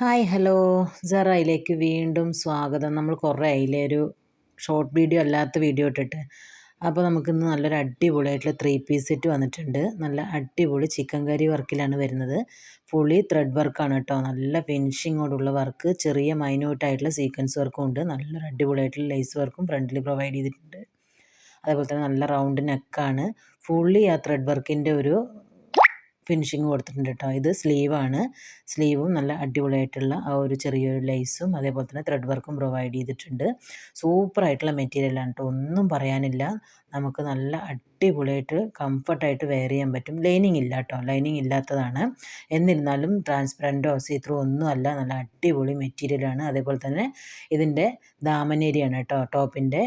Hi hello. സറയിലേക്ക് വീണ്ടും സ്വാഗതം. നമ്മൾ കുറേ ആയില്ലേ? ഒരു ഷോർട്ട് വീഡിയോ അല്ലാത്ത വീഡിയോ ഇട്ടിട്ട്. അപ്പോൾ നമുക്കിന്ന് നല്ലൊരു അടിപൊളിയായിട്ടുള്ള ത്രീ പീസ് സെറ്റ് വന്നിട്ടുണ്ട്. നല്ല അടിപൊളി ചിക്കൻ കറി വർക്കിലാണ് വരുന്നത്. ഫുള്ളി ത്രെഡ് വർക്കാണ് കേട്ടോ. നല്ല ഫിനിഷിങ്ങോടുള്ള വർക്ക് ചെറിയ മൈന്യൂട്ടായിട്ടുള്ള സീക്വൻസ് വർക്കും ഉണ്ട്. നല്ലൊരു അടിപൊളിയായിട്ടുള്ള ലേസ് വർക്കും ഫ്രണ്ടിൽ പ്രൊവൈഡ് ചെയ്തിട്ടുണ്ട്. അതേപോലെ തന്നെ നല്ല റൗണ്ട് നെക്കാണ് ഫുള്ളി ആ ത്രെഡ് വർക്കിന്റെ ഒരു ഫിനിഷിങ് കൊടുത്തിട്ടുണ്ട് കേട്ടോ ഇത് സ്ലീവാണ് സ്ലീവും നല്ല അടിപൊളിയായിട്ടുള്ള ആ ഒരു ചെറിയൊരു ലൈസും അതേപോലെ തന്നെ ത്രെഡ് വർക്കും പ്രൊവൈഡ് ചെയ്തിട്ടുണ്ട്. സൂപ്പറായിട്ടുള്ള മെറ്റീരിയലാണ് കേട്ടോ ഒന്നും പറയാനില്ല. നമുക്ക് നല്ല അടിപൊളിയായിട്ട് കംഫർട്ടായിട്ട് വെയർ ചെയ്യാൻ പറ്റും. ലൈനിങ് ഇല്ല കേട്ടോ ലൈനിങ് ഇല്ലാത്തതാണ്. എന്നിരുന്നാലും ട്രാൻസ്പെറന്റോ സീത്രോ ഒന്നും അല്ല. നല്ല അടിപൊളി മെറ്റീരിയലാണ് അതേപോലെ തന്നെ ഇതിന്റെ ദാമനേരിയാണ് കേട്ടോ ടോപ്പിന്റെ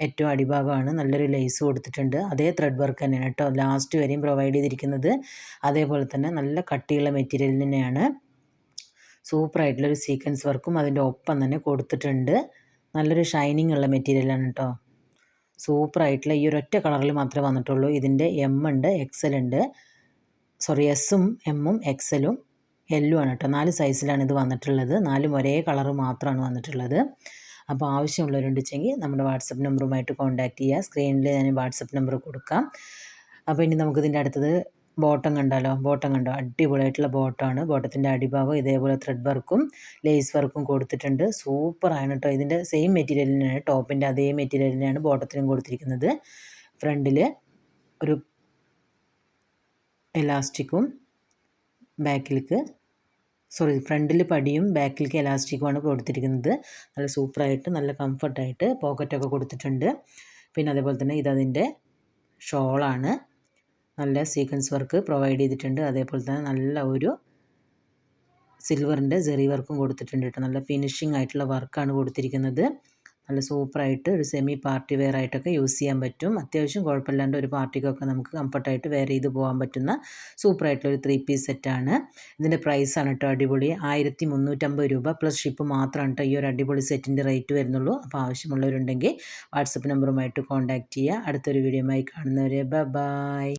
ഏറ്റവും അടിഭാഗമാണ്. നല്ലൊരു ലേസ് കൊടുത്തിട്ടുണ്ട്. അതേ ത്രെഡ് വർക്ക് തന്നെയാണ് കേട്ടോ. ലാസ്റ്റ് വരെയും പ്രൊവൈഡ് ചെയ്തിരിക്കുന്നത്. അതേപോലെ തന്നെ നല്ല കട്ടിയുള്ള മെറ്റീരിയൽ തന്നെയാണ്. സൂപ്പറായിട്ടുള്ളൊരു സീക്വൻസ് വർക്കും അതിന്റെ ഒപ്പം തന്നെ കൊടുത്തിട്ടുണ്ട്. നല്ലൊരു ഷൈനിങ് ഉള്ള മെറ്റീരിയലാണ് കേട്ടോ. സൂപ്പറായിട്ടുള്ള ഈ ഒരൊറ്റ കളറിൽ മാത്രമേ വന്നിട്ടുള്ളൂ. ഇതിന്റെ എം ഉണ്ട് എക്സൽ ഉണ്ട്. സോറി എസ്സും എമ്മും എക്സലും എല്ലും ആണ് കേട്ടോ. നാല് സൈസിലാണ് ഇത് വന്നിട്ടുള്ളത്. നാലും ഒരേ കളറ് മാത്രമാണ് വന്നിട്ടുള്ളത്. അപ്പോൾ ആവശ്യമുള്ളവരുണ്ടെങ്കിൽ നമ്മുടെ വാട്സപ്പ് നമ്പറുമായിട്ട് കോൺടാക്റ്റ് ചെയ്യുക. സ്ക്രീനിൽ ഞാൻ വാട്സപ്പ് നമ്പർ കൊടുക്കാം. അപ്പോൾ ഇനി നമുക്കിതിന്റെ അടുത്തത് ബോട്ടം കണ്ടാലോ? ബോട്ടം കണ്ടോ? അടിപൊളിയായിട്ടുള്ള ബോട്ടമാണ് ബോട്ടത്തിന്റെ അടിഭാഗം ഇതേപോലെ ത്രെഡ് വർക്കും ലേസ് വർക്കും കൊടുത്തിട്ടുണ്ട്. സൂപ്പറാണ് കേട്ടോ. ഇതിന്റെ സെയിം മെറ്റീരിയൽ തന്നെയാണ് ടോപ്പിന്റെ അതേ മെറ്റീരിയൽ തന്നെയാണ് ബോട്ടത്തിനും കൊടുത്തിരിക്കുന്നത്. ഫ്രണ്ടിൽ ഒരു എലാസ്റ്റിക്കും ബാക്കിലേക്ക് സോറി ഫ്രണ്ടിൽ പടിയും ബാക്കിലേക്ക് എലാസ്റ്റിക്കുമാണ് കൊടുത്തിരിക്കുന്നത്. നല്ല സൂപ്പറായിട്ട് നല്ല കംഫർട്ടായിട്ട് പോക്കറ്റൊക്കെ കൊടുത്തിട്ടുണ്ട്. പിന്നെ അതേപോലെ തന്നെ ഇതതിന്റെ ഷോളാണ്. നല്ല സീക്വൻസ് വർക്ക് പ്രൊവൈഡ് ചെയ്തിട്ടുണ്ട്. അതേപോലെ തന്നെ നല്ല ഒരു സിൽവറിന്റെ ജെറി വർക്കും കൊടുത്തിട്ടുണ്ട് കേട്ടോ. നല്ല ഫിനിഷിംഗ് ആയിട്ടുള്ള വർക്കാണ് കൊടുത്തിരിക്കുന്നത്. നല്ല സൂപ്പറായിട്ട് ഒരു സെമി പാർട്ടി വെയർ ആയിട്ടൊക്കെ യൂസ് ചെയ്യാൻ പറ്റും. അത്യാവശ്യം കുഴപ്പമില്ലാണ്ട് ഒരു പാർട്ടിക്കൊക്കെ നമുക്ക് കംഫർട്ടായിട്ട് വെയർ ചെയ്ത് പോകാൻ പറ്റുന്ന സൂപ്പറായിട്ടുള്ള ഒരു ത്രീ പീസ് സെറ്റാണ് ഇതിന്റെ പ്രൈസാണ് കേട്ടോ അടിപൊളി. ആയിരത്തി മുന്നൂറ്റമ്പത് രൂപ പ്ലസ് ഷിപ്പ് മാത്രമാണ് കേട്ടോ ഈ ഒരു അടിപൊളി സെറ്റിന്റെ റേറ്റ് വരുന്നുള്ളൂ. അപ്പോൾ ആവശ്യമുള്ളവരുണ്ടെങ്കിൽ വാട്സപ്പ് നമ്പറുമായിട്ട് കോൺടാക്റ്റ് ചെയ്യുക. അടുത്തൊരു വീഡിയോയുമായി കാണുന്നവരെ ബൈ